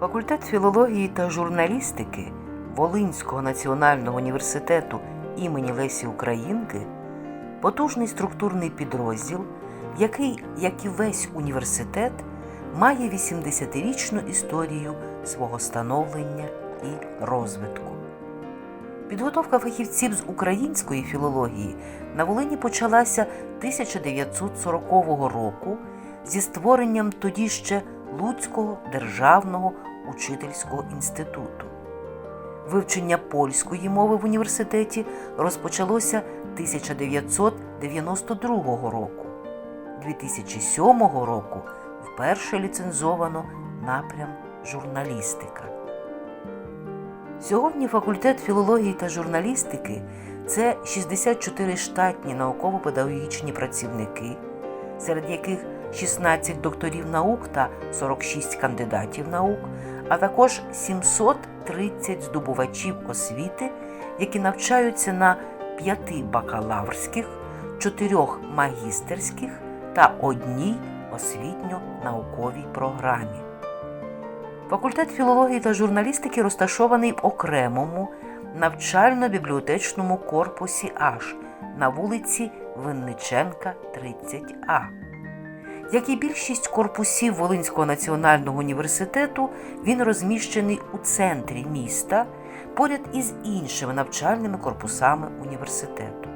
Факультет філології та журналістики Волинського національного університету імені Лесі Українки потужний структурний підрозділ, який, як і весь університет, має 80-річну історію свого становлення і розвитку. Підготовка фахівців з української філології на Волині почалася 1940 року зі створенням тоді ще Луцького державного учительського інституту. Вивчення польської мови в університеті розпочалося 1992 року. 2007 року вперше ліцензовано напрям журналістика. Сьогодні факультет філології та журналістики це 64 штатні науково-педагогічні працівники, серед яких 16 докторів наук та 46 кандидатів наук, а також 730 здобувачів освіти, які навчаються на 5 бакалаврських, 4 магістерських та одній освітньо-науковій програмі. Факультет філології та журналістики розташований в окремому навчально-бібліотечному корпусі Аш на вулиці Винниченка, 30А. Як і більшість корпусів Волинського національного університету, він розміщений у центрі міста поряд із іншими навчальними корпусами університету.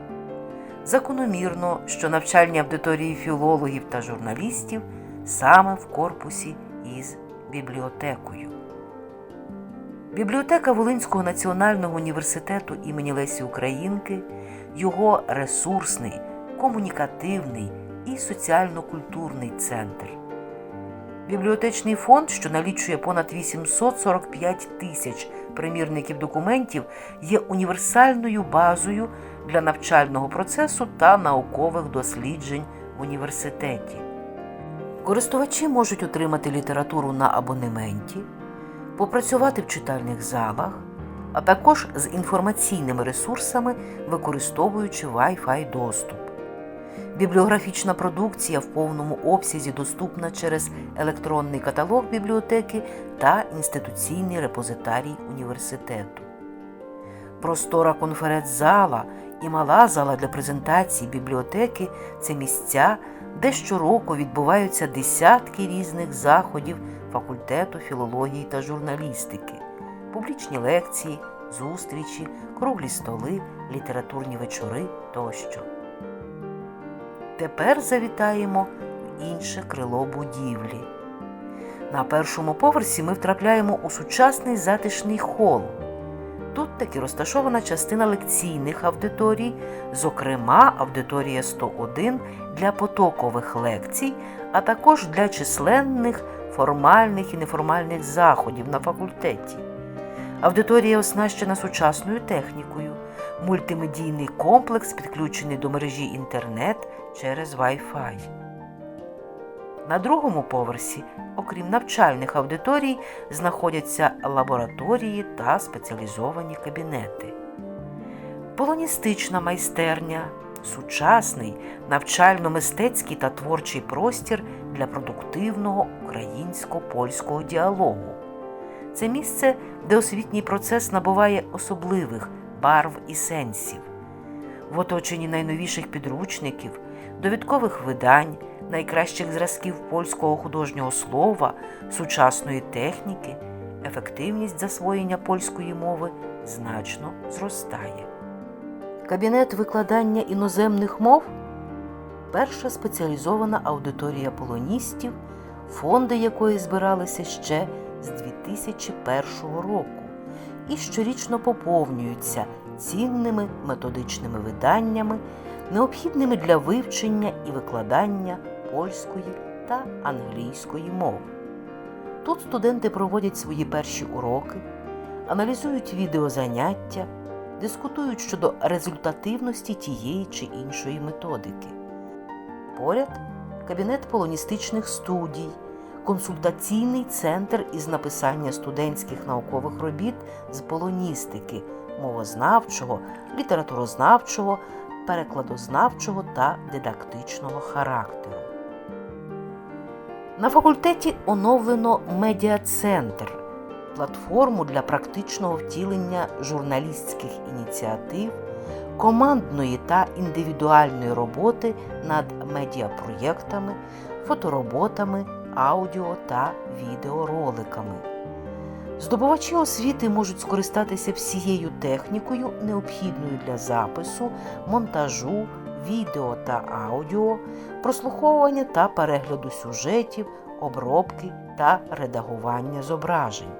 Закономірно, що навчальні аудиторії філологів та журналістів саме в корпусі із бібліотекою. Бібліотека Волинського національного університету імені Лесі Українки, його ресурсний, комунікативний і соціально-культурний центр. Бібліотечний фонд, що налічує понад 845 тисяч примірників документів, є універсальною базою для навчального процесу та наукових досліджень в університеті. Користувачі можуть отримати літературу на абонементі, попрацювати в читальних залах, а також з інформаційними ресурсами, використовуючи Wi-Fi доступ. Бібліографічна продукція в повному обсязі доступна через електронний каталог бібліотеки та інституційний репозитарій університету. Простора конференц-зала і мала зала для презентації бібліотеки це місця, де щороку відбуваються десятки різних заходів факультету філології та журналістики, публічні лекції, зустрічі, круглі столи, літературні вечори тощо. Тепер завітаємо в інше крило будівлі. На першому поверсі ми втрапляємо у сучасний затишний хол. Тут таки розташована частина лекційних аудиторій, зокрема аудиторія 101 для потокових лекцій, а також для численних формальних і неформальних заходів на факультеті. Аудиторія оснащена сучасною технікою, мультимедійний комплекс підключений до мережі інтернет через Wi-Fi. На другому поверсі, окрім навчальних аудиторій, знаходяться лабораторії та спеціалізовані кабінети. Полоністична майстерня, сучасний навчально-мистецький та творчий простір для продуктивного українсько-польського діалогу. Це місце, де освітній процес набуває особливих барв і сенсів. В оточенні найновіших підручників, довідкових видань, найкращих зразків польського художнього слова, сучасної техніки, ефективність засвоєння польської мови значно зростає. Кабінет викладання іноземних мов перша спеціалізована аудиторія полоністів, фонди якої збиралися ще з 2001 року і щорічно поповнюються цінними методичними виданнями, необхідними для вивчення і викладання польської та англійської мов. Тут студенти проводять свої перші уроки, аналізують відеозаняття, дискутують щодо результативності тієї чи іншої методики. Поряд кабінет полоністичних студій, консультаційний центр із написання студентських наукових робіт з полоністики, мовознавчого, літературознавчого, перекладознавчого та дидактичного характеру. На факультеті оновлено медіа-центр, платформу для практичного втілення журналістських ініціатив, командної та індивідуальної роботи над медіапроєктами, фотороботами, аудіо та відеороликами. Здобувачі освіти можуть скористатися всією технікою, необхідною для запису, монтажу, відео та аудіо, прослуховування та перегляду сюжетів, обробки та редагування зображень.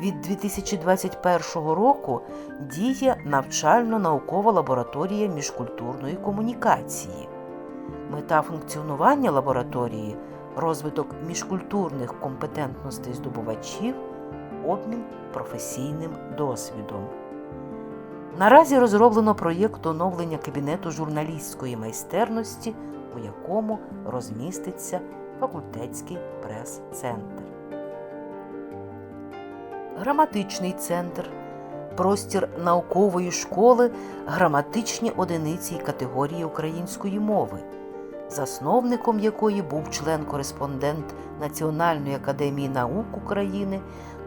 Від 2021 року діє навчально-наукова лабораторія міжкультурної комунікації. Мета функціонування лабораторії розвиток міжкультурних компетентностей здобувачів, обмін професійним досвідом. Наразі розроблено проєкт оновлення кабінету журналістської майстерності, у якому розміститься факультетський прес-центр. Граматичний центр простір наукової школи граматичні одиниці і категорії української мови, засновником якої був член-кореспондент Національної академії наук України,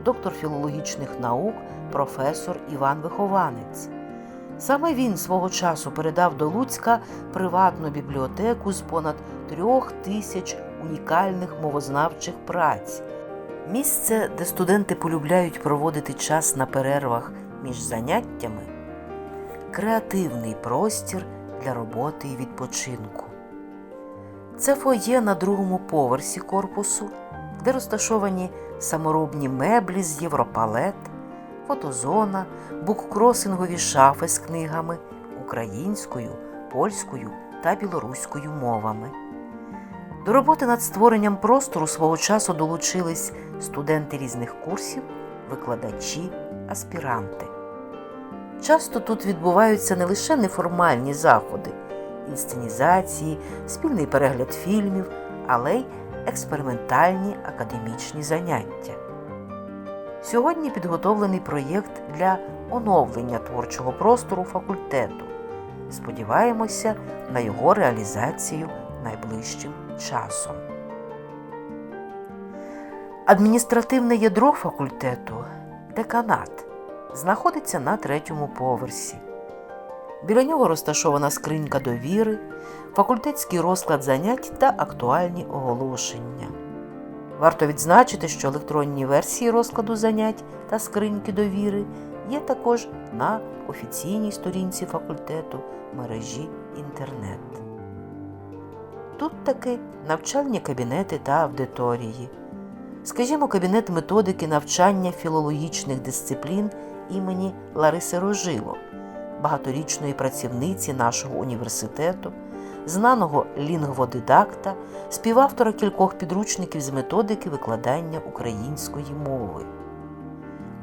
доктор філологічних наук, професор Іван Вихованець. Саме він свого часу передав до Луцька приватну бібліотеку з понад трьох тисяч унікальних мовознавчих праць. Місце, де студенти полюбляють проводити час на перервах між заняттями, креативний простір для роботи і відпочинку. Це фоє на другому поверсі корпусу, де розташовані саморобні меблі з європалет, фотозона, буккросингові шафи з книгами українською, польською та білоруською мовами. До роботи над створенням простору свого часу долучились студенти різних курсів, викладачі, аспіранти. Часто тут відбуваються не лише неформальні заходи, інсценізації, спільний перегляд фільмів, але й експериментальні академічні заняття. Сьогодні підготовлений проєкт для оновлення творчого простору факультету. Сподіваємося на його реалізацію найближчим часом. Адміністративне ядро факультету деканат знаходиться на третьому поверсі. Біля нього розташована скринька довіри, факультетський розклад занять та актуальні оголошення. Варто відзначити, що електронні версії розкладу занять та скриньки довіри є також на офіційній сторінці факультету мережі інтернет. Тут таки навчальні кабінети та аудиторії. Скажімо, кабінет методики навчання філологічних дисциплін імені Лариси Рожило, багаторічної працівниці нашого університету, знаного лінгводидакта, співавтора кількох підручників з методики викладання української мови.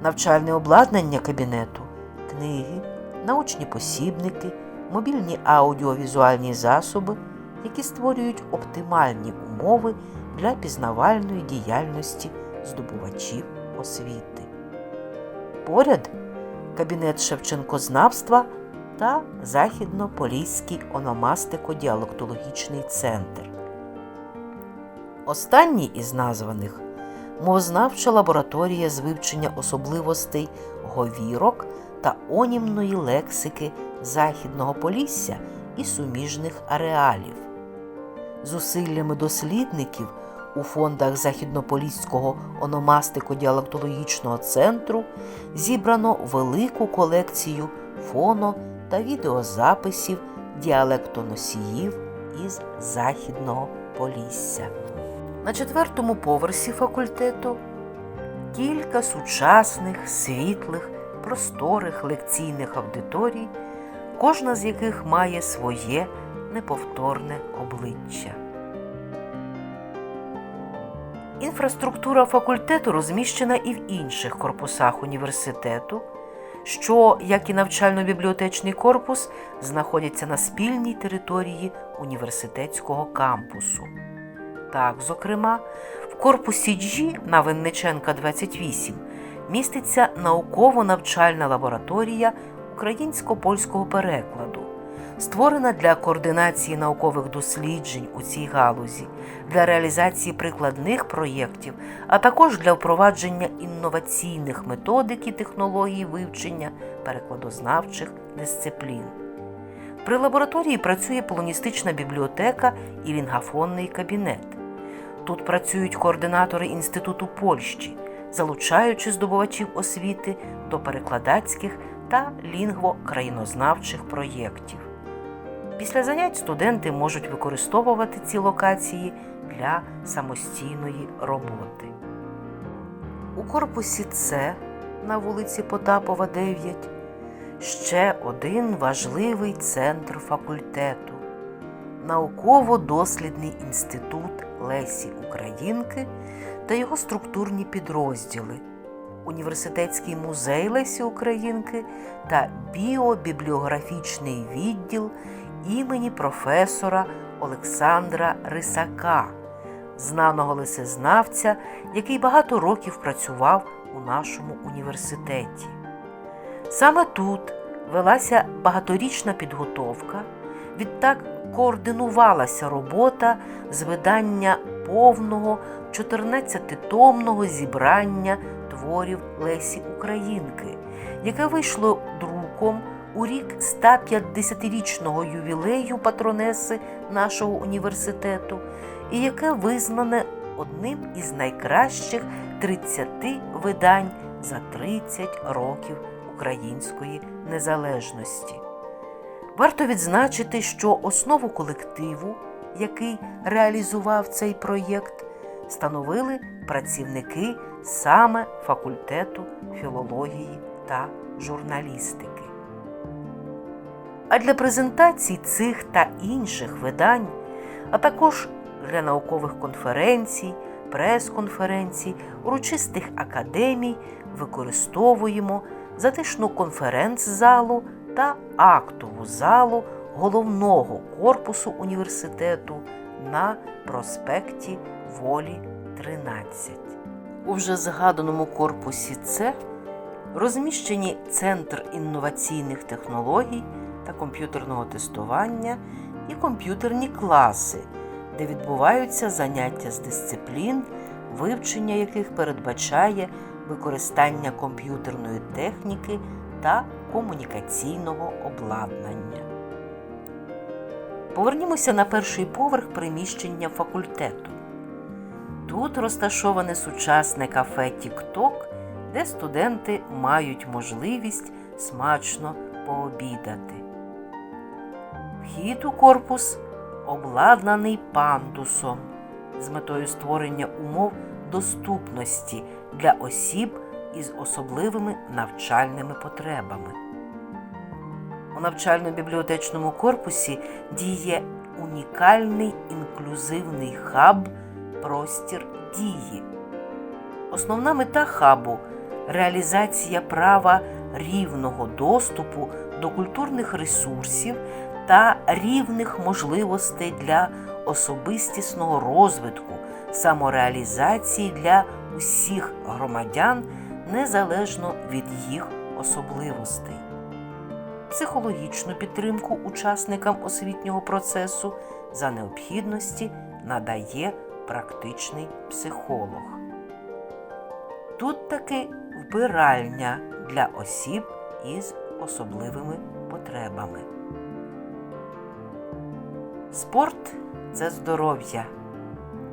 Навчальне обладнання кабінету, книги, научні посібники, мобільні аудіовізуальні засоби, які створюють оптимальні умови для пізнавальної діяльності здобувачів освіти. Поряд кабінет Шевченкознавства та Західно-Поліський ономастико-діалектологічний центр. Останній із названих мовознавча лабораторія з вивчення особливостей говірок та онімної лексики Західного Полісся і суміжних ареалів. Зусиллями дослідників у фондах Західнополіського ономастико-діалектологічного центру зібрано велику колекцію фоно та відеозаписів діалектоносіїв із Західного Полісся. На четвертому поверсі факультету кілька сучасних, світлих, просторих лекційних аудиторій, кожна з яких має своє неповторне обличчя. Інфраструктура факультету розміщена і в інших корпусах університету, що, як і навчально-бібліотечний корпус, знаходяться на спільній території університетського кампусу. Так, зокрема, в корпусі G на Винниченка 28 міститься науково-навчальна лабораторія українсько-польського перекладу, створена для координації наукових досліджень у цій галузі, для реалізації прикладних проєктів, а також для впровадження інноваційних методик і технологій вивчення перекладознавчих дисциплін. При лабораторії працює полоністична бібліотека і лінгафонний кабінет. Тут працюють координатори Інституту Польщі, залучаючи здобувачів освіти до перекладацьких та лінгво-країнознавчих проєктів. Після занять студенти можуть використовувати ці локації для самостійної роботи. У корпусі С на вулиці Потапова, 9 ще один важливий центр факультету науково-дослідний інститут Лесі Українки та його структурні підрозділи, Університетський музей Лесі Українки та біобібліографічний відділ імені професора Олександра Рисака, знаного лисезнавця, який багато років працював у нашому університеті. Саме тут велася багаторічна підготовка, відтак координувалася робота з видання повного 14-томного зібрання творів Лесі Українки, яке вийшло друком у рік 150-річного ювілею патронеси нашого університету, і яке визнане одним із найкращих 30 видань за 30 років української незалежності. Варто відзначити, що основу колективу, який реалізував цей проєкт, становили працівники саме факультету філології та журналістики. А для презентацій цих та інших видань, а також для наукових конференцій, прес-конференцій, урочистих академій використовуємо затишну конференц-залу та актову залу головного корпусу університету на проспекті Волі 13. У вже згаданому корпусі С розміщені Центр інноваційних технологій та комп'ютерного тестування і комп'ютерні класи, де відбуваються заняття з дисциплін, вивчення яких передбачає використання комп'ютерної техніки та комунікаційного обладнання. Повернімося на перший поверх приміщення факультету. Тут розташоване сучасне кафе Тік-Ток, де студенти мають можливість смачно пообідати. Вхід у корпус обладнаний пандусом з метою створення умов доступності для осіб із особливими навчальними потребами. У навчально-бібліотечному корпусі діє унікальний інклюзивний хаб Простір дії. Основна мета хабу реалізація права рівного доступу до культурних ресурсів та рівних можливостей для особистісного розвитку, самореалізації для усіх громадян незалежно від їх особливостей, психологічну підтримку учасникам освітнього процесу за необхідності надає практичний психолог. Тут таки вбиральня для осіб із особливими потребами. Спорт це здоров'я.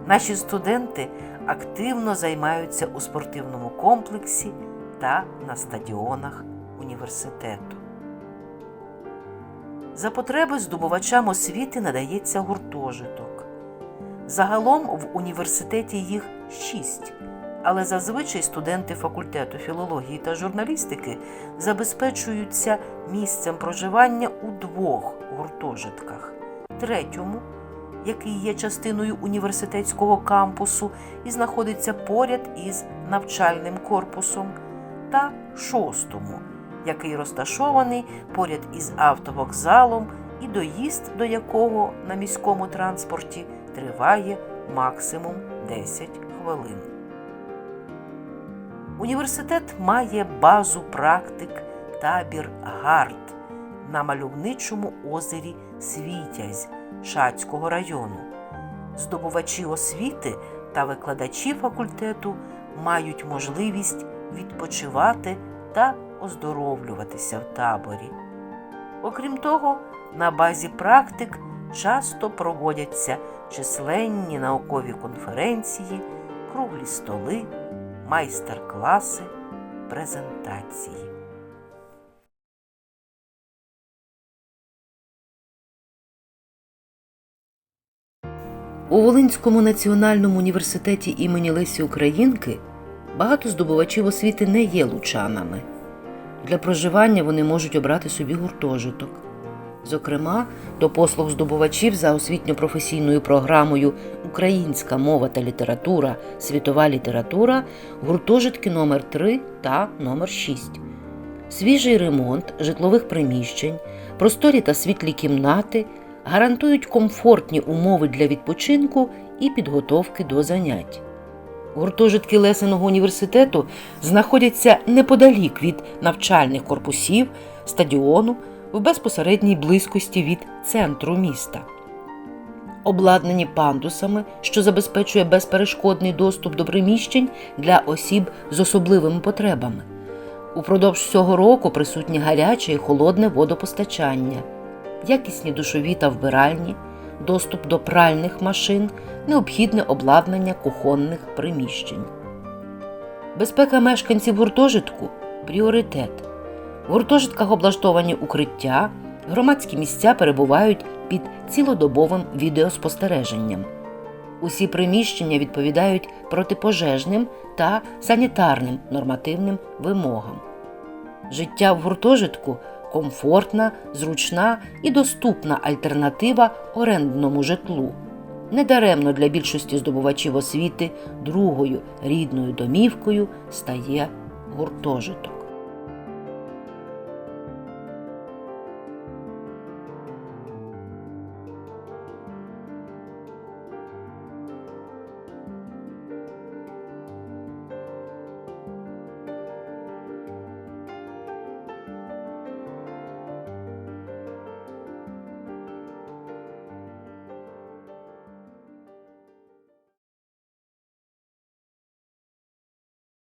Наші студенти активно займаються у спортивному комплексі та на стадіонах університету. За потреби здобувачам освіти надається гуртожиток. Загалом в університеті їх шість, але зазвичай студенти факультету філології та журналістики забезпечуються місцем проживання у двох гуртожитках третьому який є частиною університетського кампусу і знаходиться поряд із навчальним корпусом, та шостому, який розташований поряд із автовокзалом і доїзд до якого на міському транспорті триває максимум 10 хвилин. Університет має базу практик табір ГАРД на мальовничому озері Світязь Шацького району. Здобувачі освіти та викладачі факультету мають можливість відпочивати та оздоровлюватися в таборі. Окрім того, на базі практик часто проводяться численні наукові конференції, круглі столи, майстер-класи, презентації. У Волинському національному університеті імені Лесі Українки багато здобувачів освіти не є лучанами. Для проживання вони можуть обрати собі гуртожиток. Зокрема, до послуг здобувачів за освітньо-професійною програмою Українська мова та література, світова література, гуртожитки номер 3 та номер 6 Свіжий ремонт житлових приміщень, просторі та світлі кімнати гарантують комфортні умови для відпочинку і підготовки до занять. Гуртожитки Лесеного університету знаходяться неподалік від навчальних корпусів, стадіону, в безпосередній близькості від центру міста. Обладнані пандусами, що забезпечує безперешкодний доступ до приміщень для осіб з особливими потребами. Упродовж цього року присутнє гаряче і холодне водопостачання, якісні душові та вбиральні, доступ до пральних машин, необхідне обладнання кухонних приміщень. Безпека мешканців гуртожитку пріоритет. В гуртожитках облаштовані укриття, громадські місця перебувають під цілодобовим відеоспостереженням. Усі приміщення відповідають протипожежним та санітарним нормативним вимогам. Життя в гуртожитку комфортна, зручна і доступна альтернатива орендному житлу. Недаремно для більшості здобувачів освіти другою рідною домівкою стає гуртожиток.